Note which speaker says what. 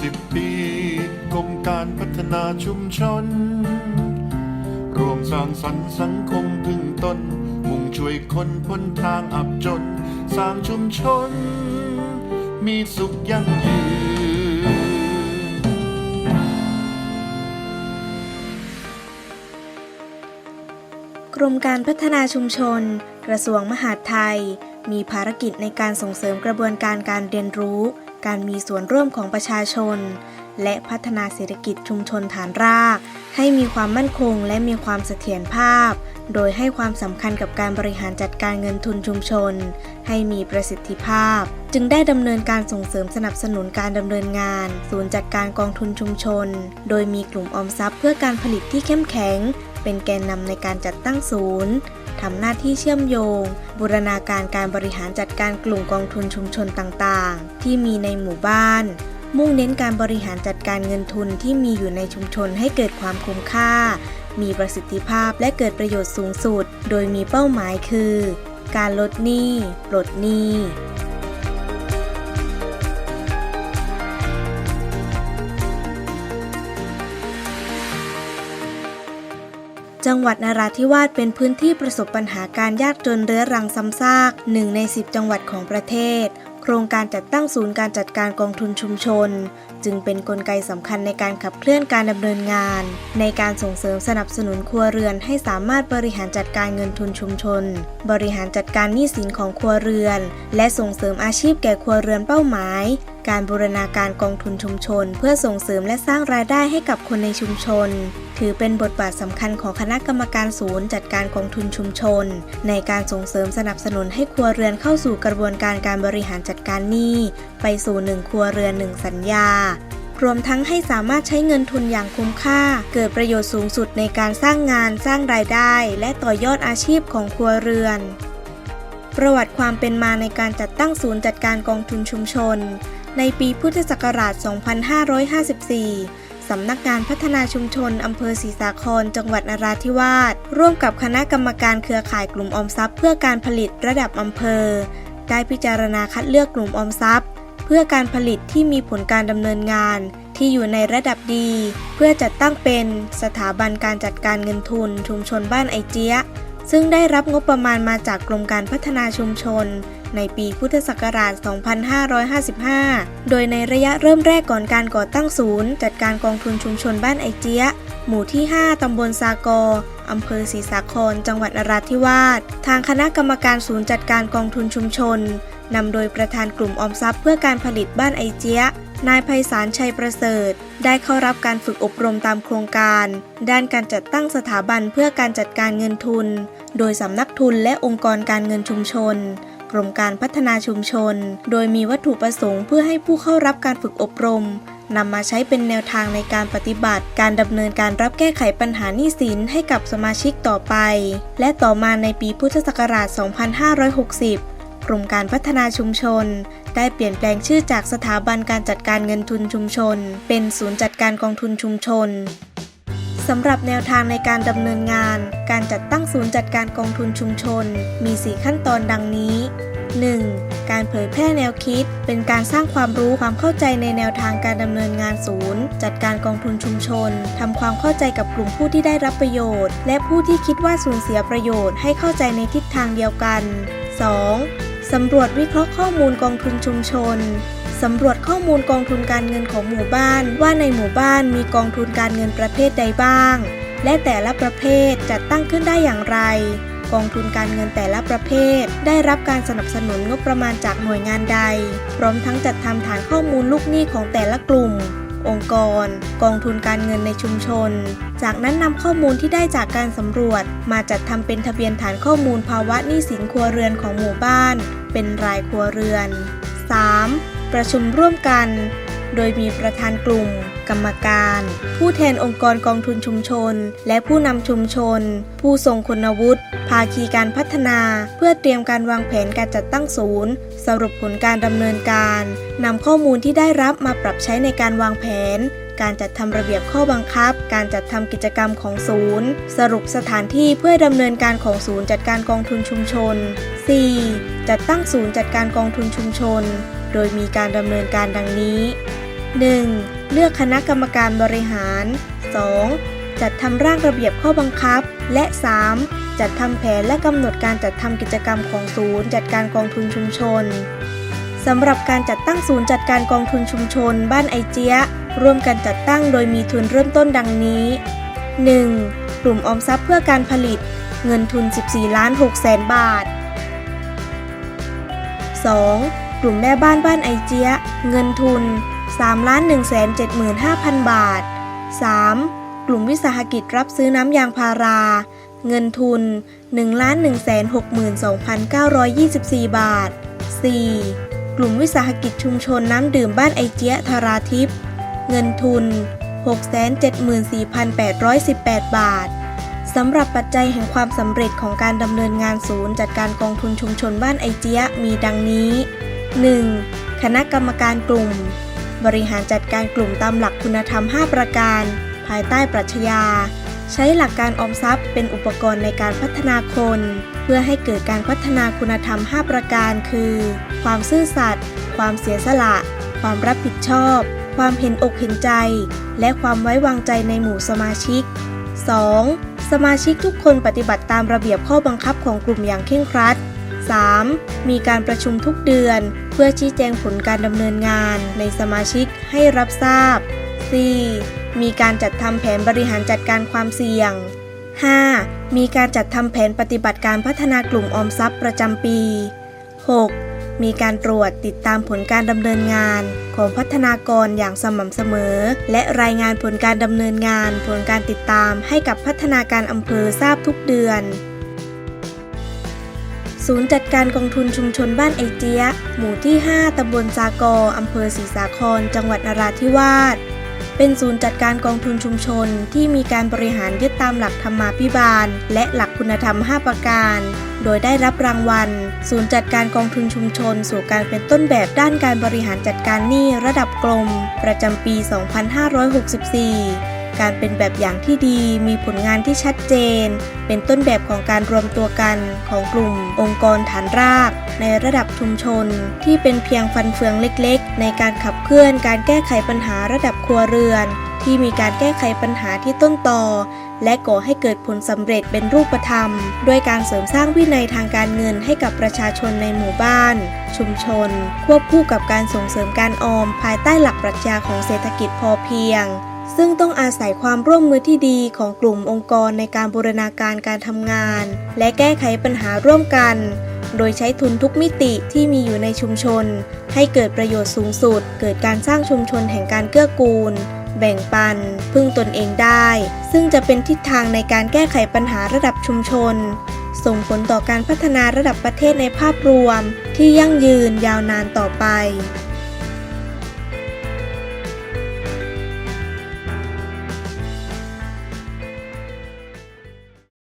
Speaker 1: 60ปีกรมการพัฒนาชุมชน รวมสร้างสรรค์สังคมพึ่งตน มุ่งช่วยคนพ้นทางอับจน สร้างชุมชน มีสุขยั่งยืน
Speaker 2: กรมการพัฒนาชุมชน กระทรวงมหาดไทย มีภารกิจในการส่งเสริมกระบวนการการเรียนรู้ การมีส่วนร่วมของประชาชน และพัฒนาเศรษฐกิจชุมชนฐานราก ให้มีความมั่นคงและมีความเสถียรภาพ โดยให้ความสำคัญกับการบริหารจัดการเงินทุนชุมชน ให้มีประสิทธิภาพ จึงได้ดำเนินการส่งเสริมสนับสนุนการดำเนินงาน ศูนย์จัดการกองทุนชุมชน โดยมีกลุ่มออมทรัพย์เพื่อการผลิตที่เข้มแข็ง เป็นแกนนำในการจัดตั้งศูนย์ ทำหน้าที่เชื่อมโยง บูรณาการการบริหารจัดการกลุ่มกองทุนชุมชนต่างๆ ที่มีในหมู่บ้าน มุ่งเน้นการบริหารจัดการเงินทุนที่มีอยู่ในชุมชนให้เกิดความคุ้มค่า มีประสิทธิภาพและเกิดประโยชน์สูงสุด โดยมีเป้าหมายคือ การลดหนี้ ปลดหนี้ จังหวัดนราธิวาสเป็นพื้นที่ประสบปัญหาการยากจนเรื้อรังซ้ำซากหนึ่งใน 10 จังหวัดของประเทศ โครงการจัดตั้งศูนย์การจัดการกองทุนชุมชน จึงเป็นนกลไกสำคัญในการขับเคลื่อนการดำเนินงาน ในการส่งเสริมสนับสนุนครัวเรือนให้สามารถบริหารจัดการเงินทุนชุมชน บริหารจัดการหนี้สินของครัวเรือน และส่งเสริมอาชีพแก่ครัวเรือนเป้าหมายการบูรณาการกองทุนชุมชน เพื่อส่งเสริมและสร้างรายได้ให้กับคนในชุมชน ถือเป็นบทบาทสำคัญของคณะกรรมการศูนย์จัดการกองทุนชุมชน ในการส่งเสริมสนับสนุนให้ครัวเรือนเข้าสู่กระบวนการการบริหารจัดการหนี้ ไปสู่หนึ่งครัวเรือนหนึ่งสัญญารวมทั้งให้สามารถใช้เงินทุนอย่างคุ้มค่า เกิดประโยชน์สูงสุดในการสร้างงานสร้างรายได้ และต่อยอดอาชีพของครัวเรือน ประวัติความเป็นมาในการจัดตั้งศูนย์จัดการกองทุนชุมชน ในปีพุทธศักราช 2554 สำนักงานพัฒนาชุมชน อำเภอศรีสาคร จังหวัดนราธิวาส ร่วมกับคณะกรรมการเครือข่ายกลุ่มออมทรัพย์ เพื่อการผลิตระดับอำเภอ ได้พิจารณาคัดเลือกกลุ่มออมทรัพย์ เพื่อการผลิตที่มีผลการดำเนินงานที่อยู่ในระดับดี เพื่อจัดตั้งเป็นสถาบันการจัดการเงินทุนชุมชนบ้านไอเจียซึ่งได้รับงบประมาณมาจากกรมการพัฒนาชุมชน ในปีพุทธศักราช 2555 โดยในระยะเริ่มแรกก่อนการก่อตั้งศูนย์ จัดการกองทุนชุมชนบ้านไอเจียหมู่ที่ 5 ตำบลซากออำเภอศรีสาคร จังหวัดนราธิวาส ทางคณะกรรมการศูนย์จัดการกองทุนชุมชน นำโดยประธานกลุ่มออมทรัพย์เพื่อการผลิตบ้านไอเจียนายไพศาลชัยประเสริฐ ได้เข้ารับการฝึกอบรมตามโครงการ ด้านการจัดตั้งสถาบันเพื่อการจัดการเงินทุน โดยสำนักทุนและองค์กรการเงินชุมชน กรมการพัฒนาชุมชน โดยมีวัตถุประสงค์เพื่อให้ผู้เข้ารับการฝึกอบรมนำมาใช้เป็นแนวทางในการปฏิบัติ การดำเนินการรับแก้ไขปัญหาหนี้สินให้กับสมาชิกต่อไป และต่อมาในปีพุทธศักราช 2560 กรมการพัฒนาชุมชน ได้เปลี่ยนแปลงชื่อจากสถาบันการจัดการเงินทุนชุมชน เป็นศูนย์จัดการกองทุนชุมชน สำหรับแนวทางในการดำเนินงาน การจัดตั้งศูนย์จัดการกองทุนชุมชน มี 4 ขั้นตอนดังนี้ 1. การเผยแพร่แนวคิด เป็นการสร้างความรู้ความเข้าใจในแนวทางการดำเนินงานศูนย์ จัดการกองทุนชุมชนทำความเข้าใจกับกลุ่มผู้ที่ได้รับประโยชน์ และผู้ที่คิดว่าสูญเสียประโยชน์ให้เข้าใจในทิศทางเดียวกัน 2. สำรวจวิเคราะห์ข้อมูลกองทุนชุมชน สำรวจข้อมูลกองทุนการเงินของหมู่บ้าน ว่าในหมู่บ้านมีกองทุนการเงินประเภทใดบ้าง และแต่ละประเภทจัดตั้งขึ้นได้อย่างไร กองทุนการเงินแต่ละประเภท ได้รับการสนับสนุนงบประมาณจากหน่วยงานใด พร้อมทั้งจัดทำฐานข้อมูลลูกหนี้ของแต่ละกลุ่ม องค์กร กองทุนการเงินในชุมชน จากนั้นนำข้อมูลที่ได้จากการสำรวจ มาจัดทำเป็นทะเบียนฐานข้อมูลภาวะหนี้สินครัวเรือนของหมู่บ้าน เป็นรายครัวเรือน 3. ประชุมร่วมกัน โดยมีประธานกลุ่ม กรรมการ ผู้แทนองค์กรกองทุนชุมชน และผู้นำชุมชน ผู้ทรงคุณวุฒิ ภาคีการพัฒนา เพื่อเตรียมการวางแผนการจัดตั้งศูนย์ สรุปผลการดำเนินการนำข้อมูลที่ได้รับมาปรับใช้ในการวางแผน การจัดทำระเบียบข้อบังคับ การจัดทำกิจกรรมของศูนย์ สรุปสถานที่เพื่อดำเนินการของศูนย์จัดการกองทุนชุมชน 4. จัดตั้งศูนย์จัดการกองทุนชุมชน โดยมีการดำเนินการดังนี้ 1. เลือกคณะกรรมการบริหาร 2. จัดทำร่างระเบียบข้อบังคับ และ 3. จัดทำแผนและกำหนดการจัดทำกิจกรรมของศูนย์จัดการกองทุนชุมชนสำหรับการจัดตั้งศูนย์จัดการกองทุนชุมชน บ้านไอเจีย ร่วมกันจัดตั้งโดยมีทุนเริ่มต้นดังนี้ 1. กลุ่มออมทรัพย์เพื่อการผลิต เงินทุน 14 ล้าน6แสนบาท 2. กลุ่มแม่บ้านบ้านไอเจียเงินทุน 3 ล้าน1 7 5 0 0 0 บาท 3. กลุ่มวิสาหกิจรับซื้อน้ำยางพารา เงินทุน 1 ล้าน1 6 2 9 2 4 บาท 4. กลุ่มวิสาหกิจชุมชนน้ำดื่มบ้านไอเจียธาราทิพย์ เงินทุน 674,818 บาทสำหรับปัจจัยแห่งความสำเร็จของการดำเนินงานศูนย์จัดการกองทุนชุมชนบ้านไอเจียมีดังนี้ 1. คณะกรรมการกลุ่ม บริหารจัดการกลุ่มตามหลักคุณธรรม 5 ประการ ภายใต้ปรัชญา ใช้หลักการออมทรัพย์ เป็นอุปกรณ์ในการพัฒนาคน เพื่อให้เกิดการพัฒนาคุณธรรม 5 ประการ คือ ความซื่อสัตย์ความเสียสละ ความรับผิดชอบ ความเห็นอกเห็นใจ และความไว้วางใจในหมู่สมาชิก 2. สมาชิกทุกคนปฏิบัติตามระเบียบข้อบังคับของกลุ่มอย่างเคร่งครัด 3. มีการประชุมทุกเดือน เพื่อชี้แจงผลการดำเนินงานในสมาชิกให้รับทราบ 4. มีการจัดทำแผนบริหารจัดการความเสี่ยง 5. มีการจัดทำแผนปฏิบัติการพัฒนากลุ่มออมทรัพย์ประจำปี 6. มีการตรวจติดตามผลการดำเนินงานของพัฒนากรอย่างสม่ำเสมอ และรายงานผลการดำเนินงาน ผลการติดตามให้กับพัฒนาการอำเภอทราบทุกเดือน ศูนย์จัดการกองทุนชุมชนบ้านไอเจียหมู่ที่ 5ตำบลซากออำเภอศรีสาคร จังหวัดนราธิวาส เป็นศูนย์จัดการกองทุนชุมชน ที่มีการบริหารยึดตามหลักธรรมาภิบาล และหลักคุณธรรม 5 ประการ โดยได้รับรางวัล ศูนย์จัดการกองทุนชุมชน สู่การเป็นต้นแบบด้านการบริหารจัดการหนี้ระดับกลม ประจำปี 2564 การเป็นแบบอย่างที่ดี มีผลงานที่ชัดเจน เป็นต้นแบบของการรวมตัวกันของกลุ่ม องค์กรฐานราก ในระดับชุมชน ที่เป็นเพียงฟันเฟืองเล็กๆ ในการขับเคลื่อนการแก้ไขปัญหาระดับครัวเรือน ที่มีการแก้ไขปัญหาที่ต้นตอและก่อให้เกิดผลสำเร็จเป็นรูปธรรม ด้วยการเสริมสร้างวินัยทางการเงินให้กับประชาชนในหมู่บ้าน ชุมชน ควบคู่กับการส่งเสริมการออมภายใต้หลักปรัชญาของเศรษฐกิจพอเพียง ซึ่งต้องอาศัยความร่วมมือที่ดีของกลุ่มองค์กรในการบูรณาการการทำงาน และแก้ไขปัญหาร่วมกัน โดยใช้ทุนทุกมิติที่มีอยู่ในชุมชน ให้เกิดประโยชน์สูงสุด เกิดการสร้างชุมชนแห่งการเกื้อกูล แบ่งปัน พึ่งตนเองได้ ซึ่งจะเป็นทิศทางในการแก้ไขปัญหาระดับชุมชน ส่งผลต่อการพัฒนาระดับประเทศในภาพรวม ที่ยั่งยืนยาวนานต่อไป